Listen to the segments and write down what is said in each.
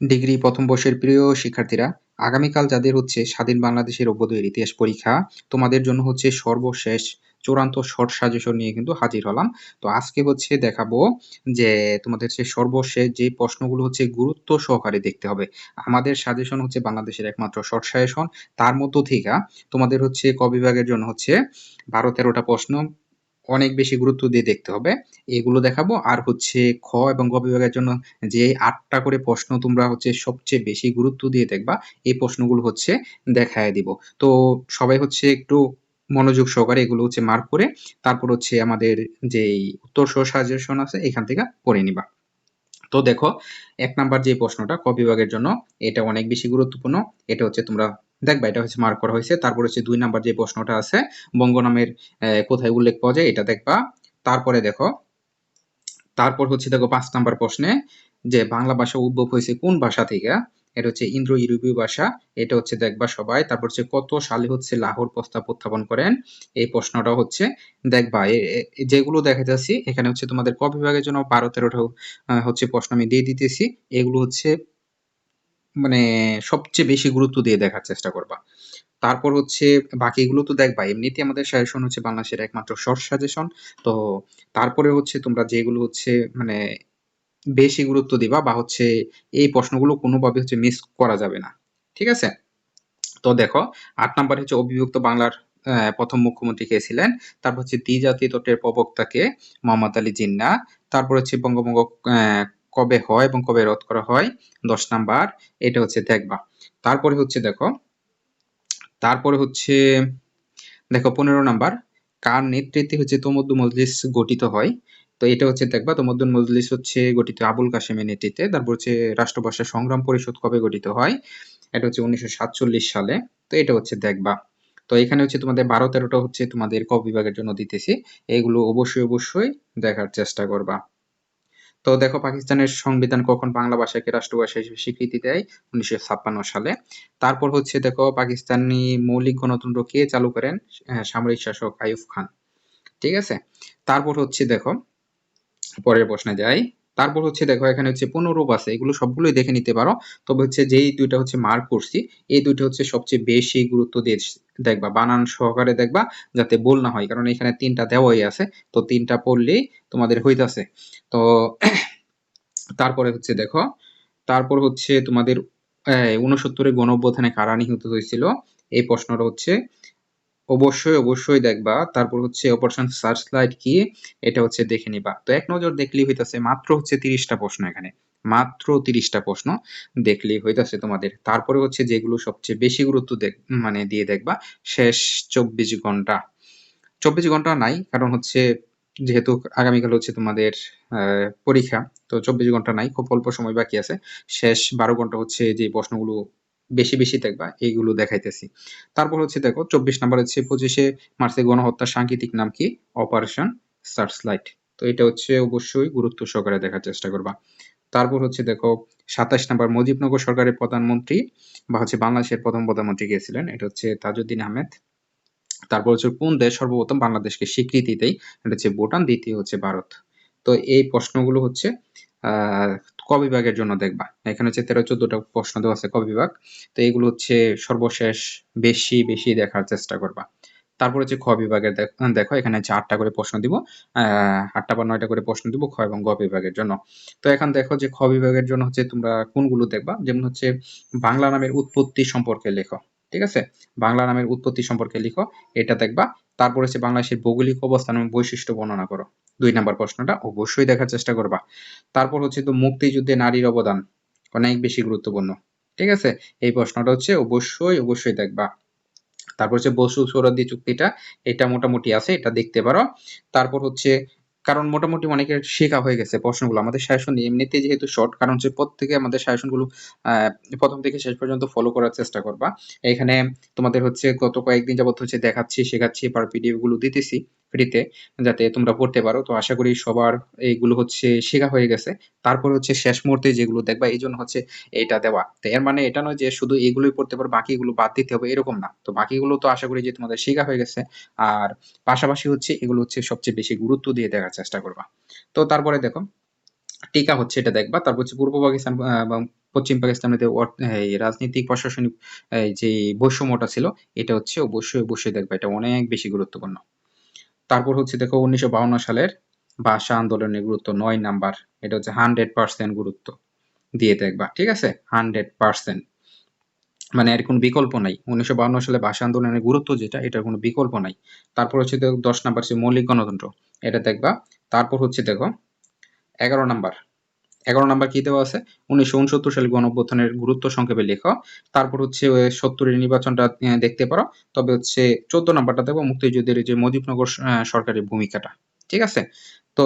Degree প্রথম বর্ষের প্রিয় শিক্ষার্থীরা, আগামীকাল যাদের হচ্ছে স্বাধীন বাংলাদেশের অভ্যুদয়ের ইতিহাস পরীক্ষা, তোমাদের জন্য হচ্ছে সর্বশেষ চূড়ান্ত শর্ট সাজেশন নিয়ে কিন্তু হাজির হলাম। তো আজকে হচ্ছে দেখাবো যে তোমাদের হচ্ছে সর্বশেষ যে প্রশ্নগুলো হচ্ছে গুরুত্ব সহকারে দেখতে হবে। আমাদের সাজেশন হচ্ছে বাংলাদেশের একমাত্র শর্ট সাজেশন। তার মধ্য থেকে তোমাদের হচ্ছে ক বিভাগের জন্য হচ্ছে ১২-১৩টা প্রশ্ন অনেক বেশি গুরুত্ব দিয়ে দেখতে হবে। এগুলো দেখাবো। আর হচ্ছে খ এবং গ বিভাগের জন্য যে আটটা করে প্রশ্ন তোমরা হচ্ছে সবচেয়ে বেশি গুরুত্ব দিয়ে দেখবা, এই প্রশ্নগুলো হচ্ছে দেখায় দিব। তো সবাই হচ্ছে একটু মনোযোগ সহকারে এগুলো হচ্ছে মার্ক করে তারপর হচ্ছে আমাদের যেই উত্তর সহ সাজেশন আছে এখান থেকে পড়ে নিবা। তো দেখো এক নাম্বার যে প্রশ্নটা ক বিভাগের জন্য এটা অনেক বেশি গুরুত্বপূর্ণ। এটা হচ্ছে তোমরা দেখবা এটা হচ্ছে মার্ক করা হয়েছে। তারপর হচ্ছে দুই নাম্বার যে প্রশ্নটা আছে, বঙ্গ নামের কোথায় উল্লেখ পাওয়া যায়, এটা দেখবা। তারপরে দেখো, তারপর হচ্ছে দেখো পাঁচ নাম্বার প্রশ্নে যে বাংলা ভাষা উদ্ভব হয়েছে কোন ভাষা থেকে? এটা হচ্ছে ইন্দ্র ইউরোপীয় ভাষা। এটা হচ্ছে দেখবা সবাই। তারপর হচ্ছে কত সালে হচ্ছে লাহোর প্রস্তাব উত্থাপন করেন? এই প্রশ্নটা হচ্ছে দেখবা। যেগুলো দেখাইতেছি এখানে হচ্ছে তোমাদের ক বিভাগের জন্য ১২-১৩টা আ হচ্ছে প্রশ্ন আমি দিয়ে দিতেছি। এগুলো হচ্ছে মানে সবচেয়ে বেশি গুরুত্ব দিয়ে দেখার চেষ্টা করবা। তারপর হচ্ছে বাকিগুলো তো দেখবা। এমনিতে আমাদের সাজেশন হচ্ছে বাংলাদেশের একমাত্র শর্ট সাজেশন। তো তারপরে হচ্ছে তোমরা যেগুলো হচ্ছে মানে বেশি গুরুত্ব দিবা বা হচ্ছে এই প্রশ্নগুলো কোনোভাবে হচ্ছে মিস করা যাবে না। ঠিক আছে? তো দেখো ৮ নাম্বারে হচ্ছে অবিভক্ত বাংলার ১ম মুখ্যমন্ত্রী কে ছিলেন? তারপর হচ্ছে দ্বিজাতি তত্ত্বের প্রবক্তাকে মোহাম্মদ আলী জিন্নাহ। তারপর হচ্ছে বঙ্গভঙ্গ অ্যা কবে হয় এবং কবে রদ করা হয়? ১০ নাম্বার। এটা হচ্ছে দেখবা। তারপরে হচ্ছে দেখো তারপরে হচ্ছে দেখো ১৫ নাম্বার কার নেতৃত্বে হচ্ছে তমদ্দু মজলিস গঠিত হয়? তো এটা হচ্ছে দেখবা তমদ্দুন মজলিস হচ্ছে গঠিত আবুল কাশেমের নেতৃত্বে। তারপর হচ্ছে রাষ্ট্রভাষা সংগ্রাম পরিষদ কবে গঠিত হয়? এটা হচ্ছে ১৯৪৭ সালে। তো এটা হচ্ছে দেখবা। তো এখানে হচ্ছে তোমাদের ১২-১৩টা হচ্ছে তোমাদের ক বিভাগের জন্য দিতেছি। এগুলো অবশ্যই, অবশ্যই দেখার চেষ্টা করবা। তো দেখো পাকিস্তানের সংবিধান কখন বাংলা ভাষাকে রাষ্ট্রভাষা হিসেবে স্বীকৃতি দেয়? উনিশশো ছাপ্পান্ন সালে। তারপর হচ্ছে দেখো পাকিস্তানি মৌলিক গণতন্ত্র কে চালু করেন? সামরিক শাসক আইয়ুব খান। ঠিক আছে? তারপর হচ্ছে দেখো, পরের প্রশ্নে যাই। তারপর হচ্ছে দেখো এখানে হচ্ছে পুনরূপ আছে। এগুলো সবগুলোই দেখে নিতে পারো। তবে হচ্ছে যেই ২ টা হচ্ছে মার্ক করছি, এই দুইটা হচ্ছে সবচেয়ে বেশি গুরুত্ব দিয়ে দেখবা। বানান সহকারে দেখবা যাতে ভুল না হয়। কারণ এখানে ৩ টা দেওয়াই আছে। তো তিনটা পড়লেই তোমাদের হইতাছে। তো তারপরে হচ্ছে দেখো, তারপর হচ্ছে তোমাদের অ্যা ৬৯ এর গণঅভ্যুত্থানে কারা নিহত হয়েছিল? এই প্রশ্নটা হচ্ছে অবশ্যই, অবশ্যই দেখবা। তারপর হচ্ছে অপারেশন সার্চ লাইট কি? এটা হচ্ছে দেখে নিবা। তো এক নজর দেখলেই হইতাছে মাত্র হচ্ছে তিরিশটা প্রশ্ন এখানে। মাত্র তিরিশটা প্রশ্ন দেখলেই হইতাছে তোমাদের। তারপরে হচ্ছে যেগুলো সবচেয়ে বেশি গুরুত্ব দেখ মানে দিয়ে দেখবা শেষ ২৪ ঘণ্টা। ২৪ ঘণ্টা নাই কারণ হচ্ছে যেহেতু আগামীকাল হচ্ছে তোমাদের পরীক্ষা। তো ২৪ ঘণ্টা নাই। খুব অল্প সময় বাকি আছে। শেষ ১২ ঘণ্টা হচ্ছে যে প্রশ্নগুলো বেশি, বেশি দেখবা এইগুলো দেখাইতেছি। তারপর হচ্ছে দেখো ২৪ নাম্বার হচ্ছে ২৫শে মার্চের গণহত্যার সাংকেতিক নাম কি? Operation Searchlight. তো এটা হচ্ছে অবশ্যই গুরুত্ব সহকারে দেখার চেষ্টা করবা। তারপর হচ্ছে দেখো ২৭ নাম্বার মুজিবনগর সরকারের প্রধানমন্ত্রী বা হচ্ছে বাংলাদেশের প্রথম প্রধানমন্ত্রী কে ছিলেন? এটা হচ্ছে তাজউদ্দিন আহমেদ। তারপর হচ্ছে কোন দেশ সর্বপ্রথম বাংলাদেশকে স্বীকৃতি দেয়? এটা হচ্ছে ভুটান, দ্বিতীয় হচ্ছে ভারত। তো এই প্রশ্নগুলো হচ্ছে ক বিভাগের জন্য দেখবা। এখানে হচ্ছে ১৩-১৪ টা প্রশ্ন দেওয়া আছে ক বিভাগ। তো এগুলো হচ্ছে সর্বশেষ বেশি, বেশি দেখার চেষ্টা করবা। তারপর হচ্ছে খ বিভাগের দেখ এখানে হচ্ছে ৮ টা করে প্রশ্ন দিব। আ ৮ টা বা নয়টা করে প্রশ্ন দিব খ এবং গ বিভাগের জন্য। তো এখন দেখো যে খ বিভাগের জন্য হচ্ছে তোমরা কোনগুলো দেখবা? যেমন হচ্ছে বাংলা নামের উৎপত্তি সম্পর্কে লেখো। ঠিক আছে? বাংলা নামের উৎপত্তি সম্পর্কে লিখো। এটা দেখবা। তারপর হচ্ছে বাংলাদেশের ভৌগোলিক অবস্থান এবং বৈশিষ্ট্য বর্ণনা করো। দুই নাম্বার প্রশ্নটা অবশ্যই দেখার চেষ্টা করবা। তারপর হচ্ছে তো মুক্তিযুদ্ধে নারীর অবদান অনেক বেশি গুরুত্বপূর্ণ। ঠিক আছে? এই প্রশ্নটা হচ্ছে অবশ্যই, অবশ্যই দেখবা। তারপর হচ্ছে বসু সোহরাওয়ার্দী চুক্তিটা এটা মোটামুটি আছে। এটা দেখতে পারো। তারপর হচ্ছে কারণ মোটামুটি অনেকের শেখা হয়ে গেছে প্রশ্নগুলো। আমাদের শাসন এমনিতে যেহেতু শর্ট কারণ হচ্ছে প্রত্যেকে আমাদের সাজেশনগুলো প্রথম থেকে শেষ পর্যন্ত ফলো করার চেষ্টা করবা। এখানে তোমাদের হচ্ছে গত কয়েকদিন যাবত হচ্ছে দেখাচ্ছি, শেখাচ্ছি পার পিডিএফগুলো দিতেছি ফ্রিতে যাতে তোমরা পড়তে পারো। তো আশা করি সবার এইগুলো হচ্ছে শেখা হয়ে গেছে। তারপর হচ্ছে শেষ মুহূর্তে যেগুলো দেখবা এইজন্য হচ্ছে এটা দেওয়া। তো এর মানে এটা নয় যে শুধু এগুলোই পড়তে পারো, বাকিগুলো বাদ দিতে হবে, এরকম না। তো বাকিগুলো তো আশা করি যে তোমাদের শেখা হয়ে গেছে। আর পাশাপাশি হচ্ছে এগুলো হচ্ছে সবচেয়ে বেশি গুরুত্ব দিয়ে দেখার চেষ্টা করবা। তো তারপরে দেখো, টিকা হচ্ছে এটা দেখবা। তারপর হচ্ছে পূর্ব পাকিস্তান পশ্চিম পাকিস্তানের রাজনৈতিক, প্রশাসনিক যে বৈষম্যটা ছিল, এটা হচ্ছে অবশ্যই অবশ্যই দেখবা এটা অনেক বেশি গুরুত্বপূর্ণ তারপর হচ্ছে দেখো উনিশশো সালের ভাষা আন্দোলনের গুরুত্ব নয় নাম্বার। এটা হচ্ছে হান্ড্রেড পার্সেন্ট গুরুত্ব দিয়ে দেখবা, ঠিক আছে? Hundred percent. মানে এর কোনো বিকল্প নাই। উনিশশো সালে ভাষা আন্দোলনের গুরুত্ব যেটা, এটার কোনো বিকল্প নাই। তারপর হচ্ছে দেখো দশ নাম্বার হচ্ছে মৌলিক গণতন্ত্র। এটা দেখবা। তারপর হচ্ছে দেখো এগারো নাম্বার। এগারো নাম্বার কি দেওয়া আছে? উনিশশো উনসত্তর সালে গণঅভ্যুত্থানের গুরুত্ব সংক্ষেপে লেখা। তারপর হচ্ছে সত্তরের নির্বাচনটা দেখতে পারো। তবে হচ্ছে, চোদ্দ নাম্বারটা দেখো মুক্তিযুদ্ধের যে মজিবনগর সরকারের ভূমিকাটা। ঠিক আছে? তো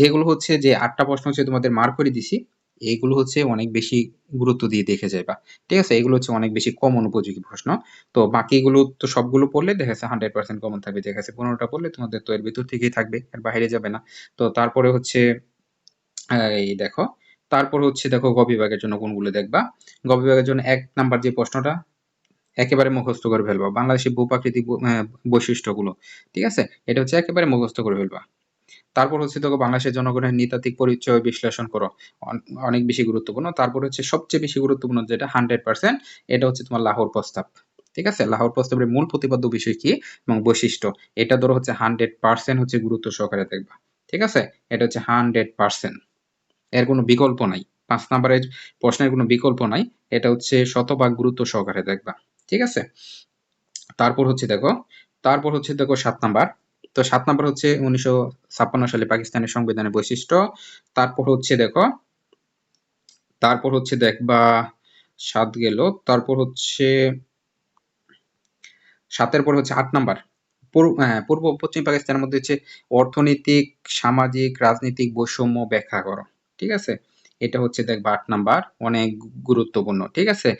যেগুলো হচ্ছে যে আটটা প্রশ্ন হচ্ছে তোমাদের মার্ক করে দিছি এইগুলো হচ্ছে অনেক বেশি গুরুত্ব দিয়ে দেখে যাইবা। ঠিক আছে? এগুলো হচ্ছে অনেক বেশি কমন উপযোগী প্রশ্ন। তো বাকিগুলো তো সবগুলো পড়লে দেখা যাচ্ছে হান্ড্রেড পার্সেন্ট কমন থাকবে। দেখা যাচ্ছে পনেরোটা পড়লে তোমাদের তো এর ভিতর থেকেই থাকবে এর বাইরে যাবে না। তো তারপরে হচ্ছে এই দেখো। তারপর হচ্ছে দেখো গ বিভাগের জন্য কোনগুলো দেখবা? গ জন্য এক নাম্বার যে প্রশ্নটা, একেবারে মুখস্থ করে ফেলবা। বাংলাদেশের ভূপ্রাকৃতিক বৈশিষ্ট্যগুলো, ঠিক আছে? এটা হচ্ছে একেবারে মুখস্থ করে ফেলবা। তারপর হচ্ছে দেখো বাংলাদেশের জনগণের নৃতাত্ত্বিক পরিচয় বিশ্লেষণ করো। অনেক বেশি গুরুত্বপূর্ণ। তারপর হচ্ছে সবচেয়ে বেশি গুরুত্বপূর্ণ যেটা হান্ড্রেড পার্সেন্ট এটা হচ্ছে তোমার লাহোর প্রস্তাব। ঠিক আছে? লাহোর প্রস্তাবের মূল প্রতিপাদ্য বিষয় কি এবং বৈশিষ্ট্য? এটা ধরো হচ্ছে হান্ড্রেড পার্সেন্ট হচ্ছে গুরুত্ব সহকারে দেখবা। ঠিক আছে? এটা হচ্ছে হান্ড্রেড পার্সেন্ট এর কোনো বিকল্প নাই। পাঁচ নাম্বারের প্রশ্নের কোনো বিকল্প নাই। এটা হচ্ছে শতভাগ গুরুত্ব সহকারে দেখবা। ঠিক আছে? তারপর হচ্ছে দেখো তারপর হচ্ছে দেখো সাত নাম্বার। তো সাত নাম্বার হচ্ছে উনিশশো ছাপ্পান্ন সালে পাকিস্তানের সংবিধানের বৈশিষ্ট্য। তারপর হচ্ছে দেখো তারপর হচ্ছে দেখবা সাত গেল। তারপর হচ্ছে সাতের পর হচ্ছে আট নাম্বার। হ্যাঁ, পূর্ব পশ্চিম পাকিস্তানের মধ্যে হচ্ছে অর্থনৈতিক সামাজিক রাজনৈতিক বৈষম্য ব্যাখ্যা করো। ঠিক আছে? এটা হচ্ছে দেখবা আট নাম্বার, অনেক গুরুত্বপূর্ণ, ঠিক আছে?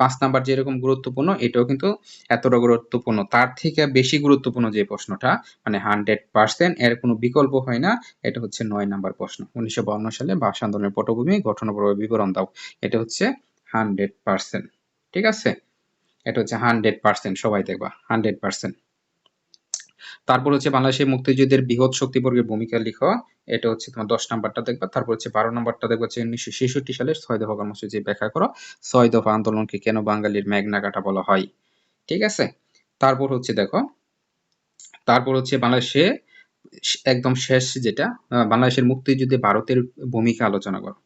পাঁচ নাম্বার যেরকম গুরুত্বপূর্ণ, এটাও কিন্তু এতটা গুরুত্বপূর্ণ। তার থেকে বেশি গুরুত্বপূর্ণ যে প্রশ্নটা মানে হান্ড্রেড পার্সেন্ট এর কোনো বিকল্প হয় না, এটা হচ্ছে নয় নাম্বার প্রশ্ন। উনিশশো সালে ভাষা আন্দোলনের পটভূমি ঘটনাপ্রবাহ বিবরণ দাও। এটা হচ্ছে হান্ড্রেড পার্সেন্ট, ঠিক আছে? এটা হচ্ছে হান্ড্রেড পার্সেন্ট, সবাই দেখবা, হান্ড্রেড পার্সেন্ট। তারপর হচ্ছে বাংলাদেশের মুক্তিযুদ্ধের বৃহৎ শক্তিবর্গের ভূমিকা লিখো। এটা হচ্ছে তোমার দশ নাম্বারটা দেখবা। তারপর হচ্ছে বারো নাম্বারটা দেখবা হচ্ছে উনিশশো সালের ছয় দফা কর্মসূচি ব্যাখ্যা করো। ছয় দফা আন্দোলনকে কেন বাঙালির মেঘনা কাটা বলা হয়? ঠিক আছে? তারপর হচ্ছে দেখো, তারপর হচ্ছে বাংলাদেশে একদম শেষ যেটা বাংলাদেশের মুক্তিযুদ্ধে ভারতের ভূমিকা আলোচনা করো।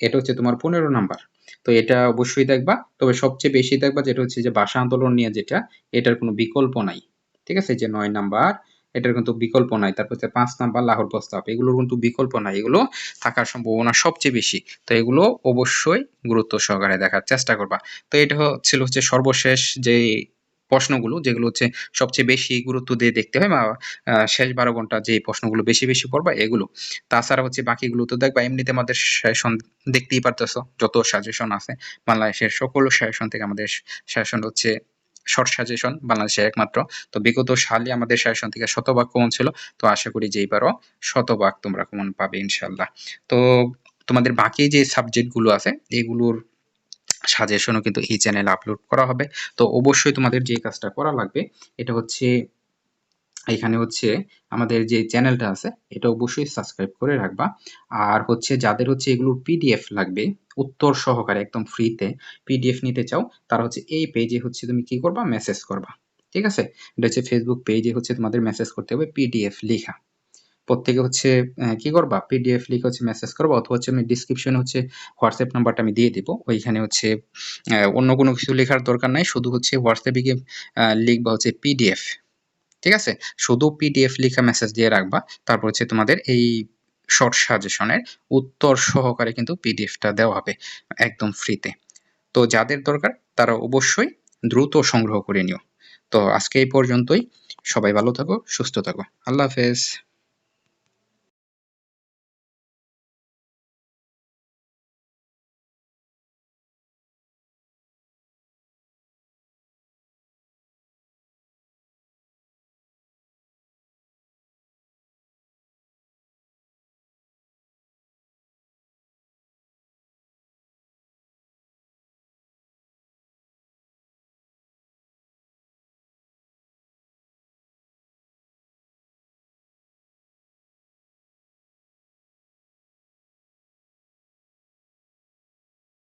এটা হচ্ছে তোমার পনেরো নাম্বার। তো এটা অবশ্যই দেখবা। তবে সবচেয়ে বেশি দেখবা যেটা হচ্ছে যে ভাষা আন্দোলন নিয়ে যেটা, এটার কোনো বিকল্প নাই। ঠিক আছে? যে নয় নাম্বার, এটার কিন্তু বিকল্প নাই। তারপর পাঁচ নাম্বার, লাহোর প্রস্তাব। এগুলোর কিন্তু বিকল্প নাই। এগুলো থাকার সম্ভাবনা সবচেয়ে বেশি। তো এগুলো অবশ্যই গুরুত্ব সহকারে দেখার চেষ্টা করবা। তো এটা ছিল হচ্ছে সর্বশেষ যে প্রশ্নগুলো, যেগুলো হচ্ছে সবচেয়ে বেশি গুরুত্ব দিয়ে দেখতে হয় বা শেষ বারো ঘণ্টা যে প্রশ্নগুলো বেশি বেশি পড়বা, এগুলো। তাছাড়া হচ্ছে বাকিগুলো তো দেখবা, এমনিতে আমাদের সেশন দেখতেই পারতেছো, যত সাজেশন আছে, বাংলাদেশের সকল সেশন থেকে আমাদের সেশন হচ্ছে শর্ট সাজেশন বাংলাদেশে একমাত্র। তো বিগত সালে আমাদের সাজেশন থেকে শতভাগ কমন ছিল। তো আশা করি যে এবারও শতভাগ তোমরা কমন পাবে ইনশাল্লাহ তো তোমাদের বাকি যে সাবজেক্টগুলো আছে, এগুলোর সাজেশনও কিন্তু এই চ্যানেলে আপলোড করা হবে। তো অবশ্যই তোমাদের যে কাজটা করা লাগবে, এটা হচ্ছে এখানে হচ্ছে আমাদের যে চ্যানেলটা আছে, এটা অবশ্যই সাবস্ক্রাইব করে রাখবা। আর হচ্ছে যাদের হচ্ছে এগুলোর পিডিএফ লাগবে, উত্তর সহকারে একদম ফ্রিতে পিডিএফ নিতে চাও, তারা হচ্ছে এই পেজে হচ্ছে তুমি কি করবা? মেসেজ করবা। ঠিক আছে? এটা হচ্ছে ফেসবুক পেজে হচ্ছে তোমাদের মেসেজ করতে হবে পিডিএফ লেখা। প্রত্যেকে হচ্ছে কি করবা? পিডিএফ লিখে হচ্ছে মেসেজ করবা, অথবা হচ্ছে আমি ডিসক্রিপশনে হচ্ছে হোয়াটসঅ্যাপ নাম্বারটা আমি দিয়ে দিব। ওইখানে হচ্ছে অন্য কোনো কিছু লেখার দরকার নাই, শুধু হচ্ছে হোয়াটসঅ্যাপে গিয়ে লিখবা হচ্ছে পিডিএফ ঠিক আছে? শুধু পিডিএফ লিখা মেসেজ দিয়ে রাখবা। তারপর হচ্ছে তোমাদের এই শর্ট সাজেশনের উত্তর সহকারে কিন্তু পিডিএফটা দেওয়া হবে একদম ফ্রিতে তো যাদের দরকার, তারা অবশ্যই দ্রুত সংগ্রহ করে নিও। তো আজকে এই পর্যন্তই। সবাই ভালো থাকো, সুস্থ থাকো। আল্লাহ হাফেজ।